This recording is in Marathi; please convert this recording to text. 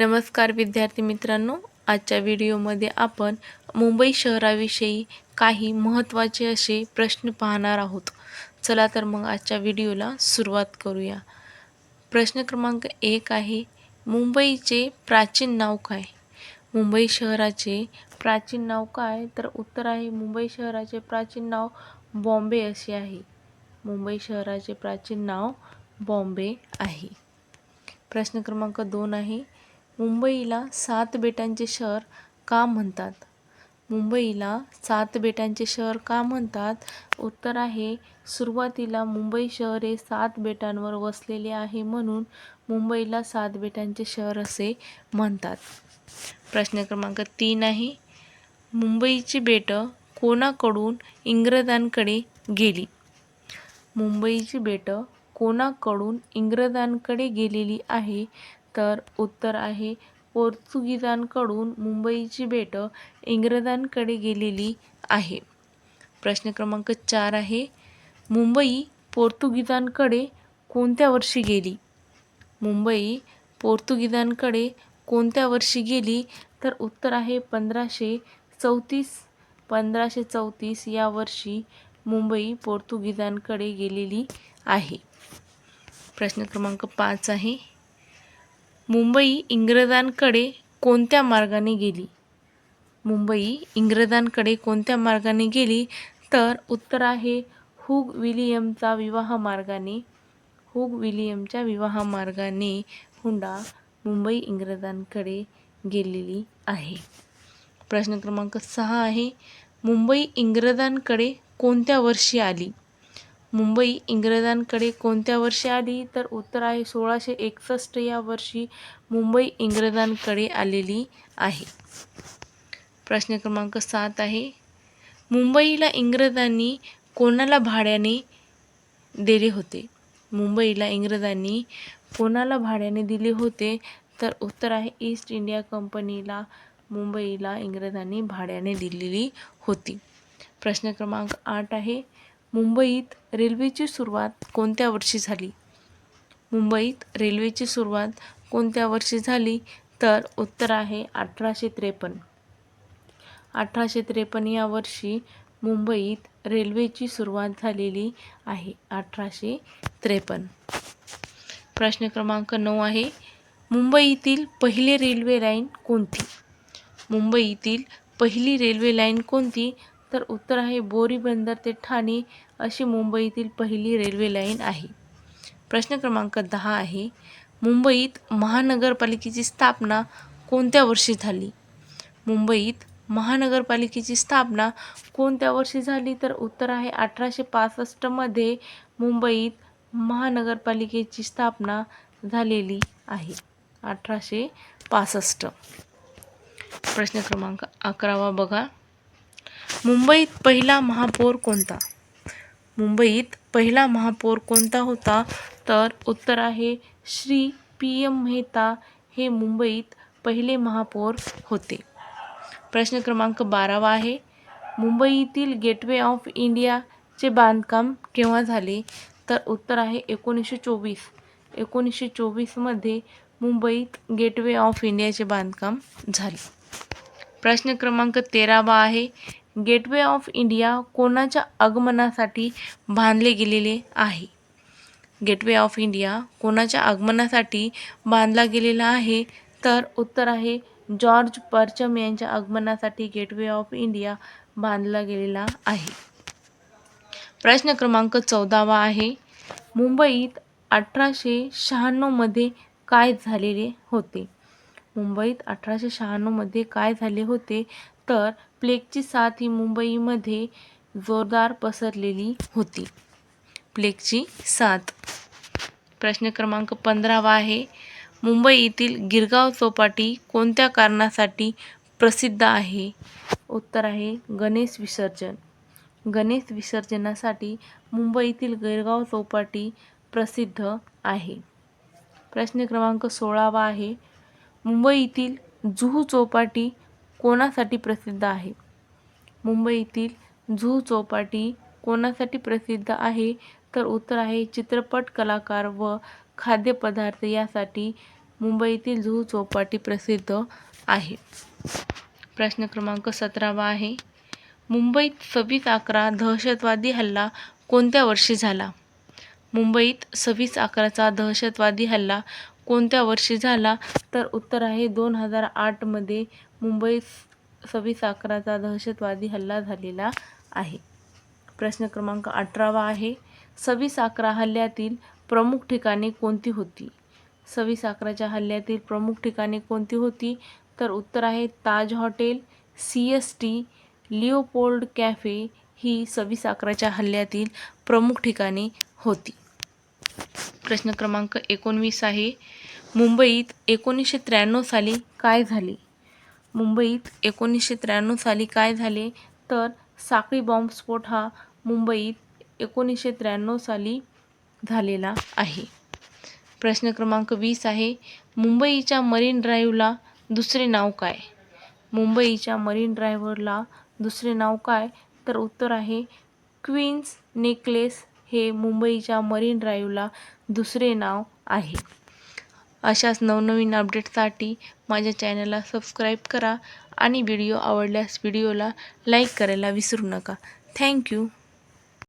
नमस्कार विद्यार्थी मित्रांनो आजच्या व्हिडिओमध्ये आपण मुंबई शहराविषयी काही महत्त्वाचे असे प्रश्न पाहणार आहोत. चला तर मग आजच्या व्हिडिओला सुरुवात करूया. प्रश्न क्रमांक एक आहे मुंबईचे प्राचीन नाव काय? मुंबई शहराचे प्राचीन नाव काय? तर उत्तर आहे मुंबई शहराचे प्राचीन नाव बॉम्बे असे आहे. मुंबई शहराचे प्राचीन नाव बॉम्बे आहे. प्रश्न क्रमांक दोन आहे मुंबईला सात बेटांचे शहर का म्हणतात? मुंबईला सात बेटांचे शहर का म्हणतात? उत्तर आहे सुरुवातीला मुंबई शहर हे सात बेटांवर वसलेले आहे म्हणून मुंबईला सात बेटांचे शहर असे म्हणतात. प्रश्न क्रमांक तीन आहे मुंबईची बेटं कोणाकडून इंग्रजांकडे गेली? मुंबईची बेटं कोणाकडून इंग्रजांकडे गेलेली आहे? तर उत्तर आहे पोर्तुगीजांकडून मुंबईची बेटं इंग्रजांकडे गेलेली आहे. प्रश्न क्रमांक चार आहे मुंबई पोर्तुगीजांकडे कोणत्या वर्षी गेली? मुंबई पोर्तुगीजांकडे कोणत्या वर्षी गेली? तर उत्तर आहे पंधराशे चौतीस पंधराशे चौतीस या वर्षी मुंबई पोर्तुगीजांकडे गेलेली आहे. प्रश्न क्रमांक पाच आहे मुंबई इंग्रजांकडे कोणत्या मार्गाने गेली? मुंबई इंग्रजांकडे कोणत्या मार्गाने गेली? तर उत्तर आहे हुग विलियमचा विवाह मार्गाने. हुग विलियमच्या विवाह मार्गाने हुंडा मुंबई इंग्रजांकडे गेलेली आहे. प्रश्न क्रमांक सहा आहे. मुंबई इंग्रजांकडे कोणत्या वर्षी आली? मुंबई इंग्रजांकडे कोणत्या वर्षी आली? तर उत्तर आहे सोळाशे एकसष्ट या वर्षी मुंबई इंग्रजांकडे आलेली आहे. प्रश्न क्रमांक सात आहे. मुंबईला इंग्रजांनी कोणाला भाड्याने दिले होते? मुंबईला इंग्रजांनी कोणाला भाड्याने दिले होते? तर उत्तर आहे ईस्ट इंडिया कंपनीला मुंबईला इंग्रजांनी भाड्याने दिलेली होती. प्रश्न क्रमांक आठ आहे. मुंबईत रेल्वेची सुरुवात कोणत्या वर्षी झाली? मुंबईत रेल्वेची सुरुवात कोणत्या वर्षी झाली? तर उत्तर आहे अठराशे त्रेपन्न. अठराशे त्रेपन्न या वर्षी मुंबईत रेल्वेची सुरुवात झालेली आहे अठराशे त्रेपन्न. प्रश्न क्रमांक नऊ आहे मुंबईतील पहिली रेल्वे लाईन कोणती? मुंबईतील पहिली रेल्वे लाईन कोणती? तर उत्तर आहे बोरीबंदर ते ठाणे अशी मुंबईतील पहिली रेल्वे लाईन आहे. प्रश्न क्रमांक दहा आहे मुंबईत महानगरपालिकेची स्थापना कोणत्या वर्षी झाली? मुंबईत महानगरपालिकेची स्थापना कोणत्या वर्षी झाली? तर उत्तर आहे अठराशे पासष्टमध्ये मुंबईत महानगरपालिकेची स्थापना झालेली आहे. अठराशे पासष्ट. प्रश्न क्रमांक अकरावा बघा. मुंबईत पहिला महापौर कोणता? मुंबईत पहिला महापौर कोणता होता? तर उत्तर आहे श्री पी एम मेहता. हे मुंबईत पहिले महापौर होते. प्रश्न क्रमांक बारावा आहे. मुंबईतील गेटवे ऑफ इंडियाचे बांधकाम केव्हा झाले? तर उत्तर आहे एकोणीसशे चोवीस. एकोणीसशे चोवीसमध्ये मुंबईत गेटवे ऑफ इंडियाचे बांधकाम झाले. प्रश्न क्रमांक तेरावा आहे. गेटवे ऑफ इंडिया कोणाच्या आगमनासाठी बांधले गेलेले आहे? गेटवे ऑफ इंडिया कोणाच्या आगमनासाठी बांधला गेलेला आहे? तर उत्तर आहे जॉर्ज परचम यांच्या आगमनासाठी गेटवे ऑफ इंडिया बांधला गेलेला आहे. प्रश्न क्रमांक चौदावा आहे मुंबईत अठराशे शहाण्णवमध्ये काय झालेले होते? मुंबईत अठराशे शहाण्णवमध्ये काय झाले होते? तर प्लेगची साथ ही मुंबईमध्ये जोरदार पसरलेली होती. प्लेगची साथ. प्रश्न क्रमांक पंधरावा आहे. मुंबई येथील गिरगाव चौपाटी कोणत्या कारणासाठी प्रसिद्ध आहे? उत्तर आहे गणेश विसर्जन. गणेश विसर्जनासाठी मुंबईतील गिरगाव चौपाटी प्रसिद्ध आहे. प्रश्न क्रमांक सोळावा आहे. मुंबईतील जुहू चौपाटी कोणासाठी प्रसिद्ध आहे? मुंबईतील जुहू चौपाटी कोणासाठी प्रसिद्ध आहे? तर उत्तर आहे चित्रपट कलाकार व खाद्यपदार्थ यासाठी मुंबईतील जुहू चौपाटी प्रसिद्ध आहे. प्रश्न क्रमांक सतरावा आहे. मुंबईत सव्वीस अकरा दहशतवादी हल्ला कोणत्या वर्षी झाला? मुंबईत सव्वीस अकराचा दहशतवादी हल्ला कोणत्या वर्षी झाला? तर उत्तर आहे दोन हजार आठमध्ये मुंबईत सव्वीस अकराचा दहशतवादी हल्ला झालेला आहे. प्रश्न क्रमांक अठरावा आहे. सव्वीस अकरा हल्ल्यातील प्रमुख ठिकाणे कोणती होती? सव्वीस अकराच्या हल्ल्यातील प्रमुख ठिकाणे कोणती होती? तर उत्तर आहे Taj hotel C S T Leopold cafe ही सव्वीस अकराच्या हल्ल्यातील प्रमुख ठिकाणे होती. प्रश्न क्रमांक एकोणवीस आहे. मुंबईत एकोणीसशे त्र्याण्णव साली काय झाले? मुंबईत एकोणीसशे त्र्याण्णव साली काय झाले? तर साखळी बॉम्बस्फोट हा मुंबईत एकोणीसशे त्र्याण्णव साली झालेला आहे. प्रश्न क्रमांक वीस आहे मुंबईच्या मरीन ड्राईव्हला दुसरे नाव काय? मुंबईच्या मरीन ड्राईव्हरला दुसरे नाव काय? तर उत्तर आहे क्वीन्स नेकलेस हे मुंबईच्या मरीन ड्राईव्हला दुसरे नाव आहे. अशाच नवनवीन अपडेटसाठी माझ्या चॅनलला सबस्क्राईब करा आणि व्हिडिओ आवडल्यास व्हिडिओला लाईक करायला विसरू नका. थँक्यू